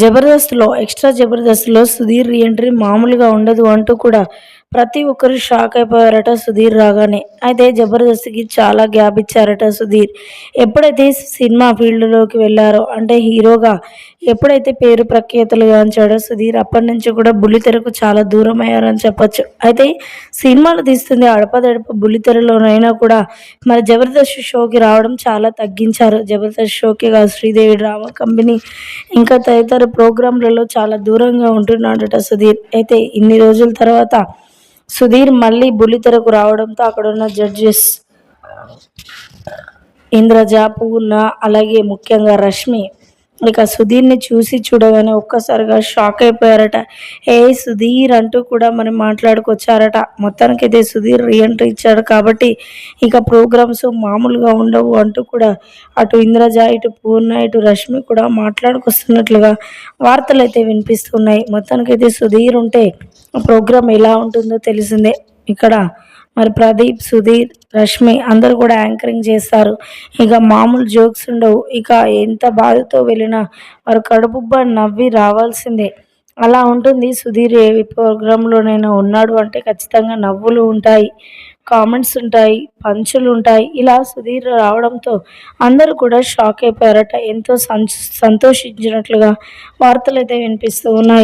జబర్దస్త్లో ఎక్స్ట్రా జబర్దస్త్లో సుధీర్ రీఎంట్రీ మామూలుగా ఉండదు అంటూ కూడా ప్రతి ఒక్కరు షాక్ అయిపోయారట సుధీర్ రాగానే. అయితే జబర్దస్త్కి చాలా గ్యాప్ ఇచ్చారట సుధీర్. ఎప్పుడైతే సినిమా ఫీల్డ్లోకి వెళ్ళారో అంటే హీరోగా ఎప్పుడైతే పేరు ప్రఖ్యాతలు గాంచాడో సుధీర్ అప్పటి నుంచి కూడా బుల్లితెరకు చాలా దూరం అయ్యారని చెప్పొచ్చు. అయితే సినిమాలు తీస్తుంది అడపదడప బుల్లితెరలోనైనా కూడా మరి జబర్దస్త్ షోకి రావడం చాలా తగ్గించారు. జబర్దస్త్ షోకి కాదు శ్రీదేవి డ్రామా కంపెనీ ఇంకా తదితర ప్రోగ్రాంలలో చాలా దూరంగా ఉంటున్నాడట సుధీర్. అయితే ఇన్ని రోజుల తర్వాత సుధీర్ మళ్ళీ బుల్లితెరకు రావడంతో అక్కడున్న జడ్జెస్ ఇంద్రజ పూర్ణ అలాగే ముఖ్యంగా రష్మి ఇక సుధీర్ని చూసి చూడగానే ఒక్కసారిగా షాక్ అయిపోయారట. ఏ సుధీర్ అంటూ కూడా మనం మాట్లాడుకొచ్చారట. మొత్తానికి అయితే సుధీర్ రీఎంట్రీ ఇచ్చాడు కాబట్టి ఇక ప్రోగ్రామ్స్ మామూలుగా ఉండవు అంటూ కూడా అటు ఇంద్రజ ఇటు పూర్ణ ఇటు రష్మి కూడా మాట్లాడుకొస్తున్నట్లుగా వార్తలు అయితే వినిపిస్తున్నాయి. మొత్తానికైతే సుధీర్ ఉంటే ప్రోగ్రామ్ ఎలా ఉంటుందో తెలిసిందే. ఇక్కడ మరి ప్రదీప్ సుధీర్ రష్మి అందరూ కూడా యాంకరింగ్ చేస్తారు. ఇక మామూలు జోక్స్ ఉండవు. ఇక ఎంత బాధతో వెళ్ళినా వారు కడుపుబ్బ నవ్వి రావాల్సిందే. అలా ఉంటుంది. సుధీర్ ఏ ప్రోగ్రాంలోనైనా ఉన్నాడు అంటే ఖచ్చితంగా నవ్వులు ఉంటాయి కామెంట్స్ ఉంటాయి పంచులు ఉంటాయి. ఇలా సుధీర్ రావడంతో అందరూ కూడా షాక్ అయిపోయారట. ఎంతో సంతోషించినట్లుగా వార్తలు అయితే వినిపిస్తూ ఉన్నాయి.